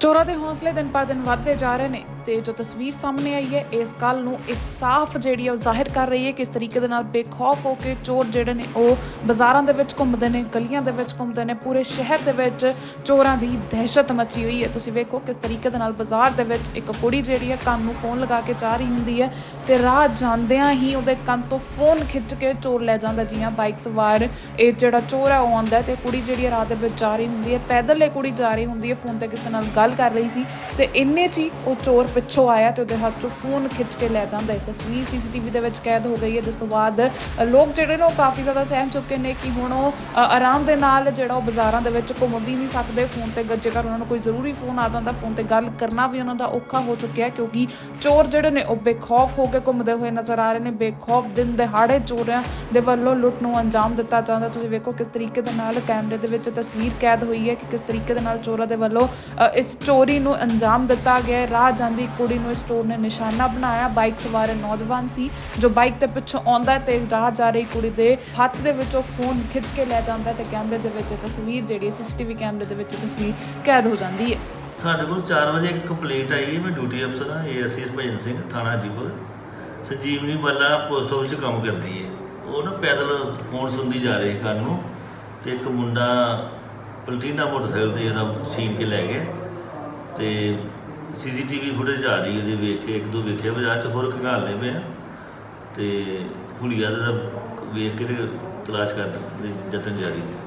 ਚੋਰਾਂ ਦੇ ਹੌਸਲੇ ਦਿਨ ਪਰ ਦਿਨ ਵੱਧਦੇ ਜਾ ਰਹੇ ਨੇ ਤੇ ਜੋ ਤਸਵੀਰ ਸਾਹਮਣੇ ਆਈ ਹੈ, ਇਸ ਗੱਲ ਨੂੰ ਇਹ ਸਾਫ਼ ਜਿਹੜੀ ਹੈ ਉਹ ਜ਼ਾਹਿਰ ਕਰ ਰਹੀ ਹੈ ਕਿਸ ਤਰੀਕੇ ਦੇ ਨਾਲ ਬੇਖੌਫ ਹੋ ਕੇ ਚੋਰ ਜਿਹੜੇ ਨੇ ਉਹ ਬਾਜ਼ਾਰਾਂ ਦੇ ਵਿੱਚ ਘੁੰਮਦੇ ਨੇ, ਗਲੀਆਂ ਦੇ ਵਿੱਚ ਘੁੰਮਦੇ ਨੇ, ਪੂਰੇ ਸ਼ਹਿਰ ਦੇ ਵਿੱਚ ਚੋਰਾਂ ਦੀ ਦਹਿਸ਼ਤ ਮਚੀ ਹੋਈ ਹੈ। ਤੁਸੀਂ ਵੇਖੋ ਕਿਸ ਤਰੀਕੇ ਦੇ ਨਾਲ ਬਾਜ਼ਾਰ ਦੇ ਵਿੱਚ ਇੱਕ ਕੁੜੀ ਜਿਹੜੀ ਹੈ ਕੰਨ ਨੂੰ ਫੋਨ ਲਗਾ ਕੇ ਜਾ ਰਹੀ ਹੁੰਦੀ ਹੈ ਤੇ ਰਾਹ ਜਾਂਦਿਆਂ ਹੀ ਉਹਦੇ ਕੰਨ ਤੋਂ ਫੋਨ ਖਿੱਚ ਕੇ ਚੋਰ ਲੈ ਜਾਂਦਾ ਜੀਆਂ ਬਾਈਕ ਸਵਾਰ ਇਹ ਜਿਹੜਾ ਚੋਰ ਹੈ ਉਹ ਆਉਂਦਾ ਹੈ ਤੇ ਕੁੜੀ ਜਿਹੜੀ ਹੈ ਰਾਹ ਦੇ ਵਿੱਚ ਜਾ ਰਹੀ ਹੁੰਦੀ ਹੈ, ਪੈਦਲ ਇਹ ਕੁੜੀ ਜਾ ਰਹੀ ਹੁੰਦੀ ਹੈ, ਫੋਨ ਤੇ ਕਿਸੇ ਨਾਲ ਗੱਲ ਗੱਲ ਕਰ ਰਹੀ ਸੀ ਤੇ ਇੰਨੇ 'ਚ ਹੀ ਉਹ ਚੋਰ ਪਿੱਛੋਂ ਆਇਆ ਤੇ ਉਹਦੇ ਹੱਥ 'ਚੋਂ ਫੋਨ ਖਿੱਚ ਕੇ ਲੈ ਜਾਂਦਾ। ਹੈ ਤਸਵੀਰ ਸੀਸੀਟੀਵੀ ਦੇ ਵਿੱਚ ਕੈਦ ਹੋ ਗਈ ਹੈ, ਜਿਸ ਤੋਂ ਬਾਅਦ ਲੋਕ ਜਿਹੜੇ ਨੇ ਉਹ ਕਾਫੀ ਜ਼ਿਆਦਾ ਸਹਿਮ ਚੁੱਕੇ ਨੇ ਕਿ ਹੁਣ ਉਹ ਆਰਾਮ ਦੇ ਨਾਲ ਜਿਹੜਾ ਉਹ ਬਾਜ਼ਾਰਾਂ ਦੇ ਵਿੱਚ ਘੁੰਮ ਵੀ ਨਹੀਂ ਸਕਦੇ। ਫੋਨ ਤੇ ਜੇਕਰ ਉਹਨਾਂ ਨੂੰ ਕੋਈ ਜ਼ਰੂਰੀ ਫੋਨ ਆ ਜਾਂਦਾ, ਫੋਨ ਤੇ ਗੱਲ ਕਰਨਾ ਵੀ ਉਹਨਾਂ ਦਾ ਔਖਾ ਹੋ ਚੁੱਕਿਆ ਕਿਉਂਕਿ ਚੋਰ ਜਿਹੜੇ ਨੇ ਉਹ ਬੇਖੌਫ ਹੋ ਕੇ ਘੁੰਮਦੇ ਹੋਏ ਨਜ਼ਰ ਆ ਰਹੇ ਨੇ। ਬੇਖੌਫ ਦਿਨ ਦਿਹਾੜੇ ਚੋਰਾਂ ਦੇ ਵੱਲੋਂ ਲੁੱਟ ਨੂੰ ਅੰਜਾਮ ਦਿੱਤਾ ਜਾਂਦਾ। ਤੁਸੀਂ ਵੇਖੋ ਕਿਸ ਤਰੀਕੇ ਦੇ ਨਾਲ ਕੈਮਰੇ ਦੇ ਵਿੱਚ ਤਸਵੀਰ ਕੈਦ ਹੋਈ ਹੈ ਕਿ ਕਿਸ ਤਰੀਕੇ ਦੇ ਨਾਲ ਚੋਰਾਂ ਦੇ ਵੱਲੋਂ ਇਸ ਚੋਰੀ ਨੂੰ ਅੰਜਾਮ ਦਿੱਤਾ ਗਿਆ ਹੈ। ਰਾਹ ਜਾਂਦੀ ਕੁੜੀ ਨੂੰ ਇਸ ਚੋਰ ਨੇ ਨਿਸ਼ਾਨਾ ਬਣਾਇਆ। ਬਾਈਕ ਸਵਾਰ ਨੌਜਵਾਨ ਸੀ ਜੋ ਬਾਈਕ ਤੇ ਪਿੱਛੋਂ ਆਉਂਦਾ ਹੈ ਤੇ ਰਾਹ ਜਾ ਰਹੀ ਕੁੜੀ ਦੇ ਹੱਥ ਦੇ ਵਿੱਚੋਂ ਫੋਨ ਖਿੱਚ ਕੇ ਲੈ ਜਾਂਦਾ ਹੈ ਤੇ ਕੈਮਰੇ ਦੇ ਵਿੱਚ ਤਸਵੀਰ ਜਿਹੜੀ ਸੀਸੀਟੀਵੀ ਕੈਮਰੇ ਦੇ ਵਿੱਚ ਤਸਵੀਰ ਕੈਦ ਹੋ ਜਾਂਦੀ ਹੈ। ਸਾਡੇ ਕੋਲ 4 ਵਜੇ ਇੱਕ ਕੰਪਲੇਂਟ ਆਈ ਹੈ, ਮੈਂ ਡਿਊਟੀ ਅਫਸਰ ਹਾਂ ਏਐਸਸੀ ਹਰਭਜਨ ਸਿੰਘ, ਥਾਣਾ ਜੀਪੁਰ ਸੰਜੀਵਨੀ ਬੱਲਾ ਪੋਸਟ ਆਫਿਸ 'ਚ ਕੰਮ ਕਰਦੀ ਹੈ। ਉਹ ਨਾ ਪੈਦਲ ਫੋਨ ਸੁਣਦੀ ਜਾ ਰਹੀ ਕੰਨ ਨੂੰ ਤੇ ਇੱਕ ਮੁੰਡਾ ਪਲਟੀਨਾ ਮੋਟਰਸਾਈਕਲ ਤੇ ਇਹਦਾ ਛੀਨ ਕੇ ਲੈ ਗਿਆ। ਤੇ ਸੀਸੀਟੀਵੀ ਫੁਟੇਜ ਆ ਰਹੀ ਹੈ, ਉਹਦੇ ਵੇਖ ਕੇ ਇੱਕ ਦੋ ਵੇਖਿਆ ਬਾਜ਼ਾਰ 'ਚ ਹੋਰ ਖੰਗਾਲਨੇ ਪਏ ਆ। ਤੇ ਹੁਲੀਆ ਦਾ ਵੇਖ ਕੇ ਤੇ ਤਲਾਸ਼ ਕਰਨ ਦੇ ਯਤਨ ਜਾਰੀ ਨੇ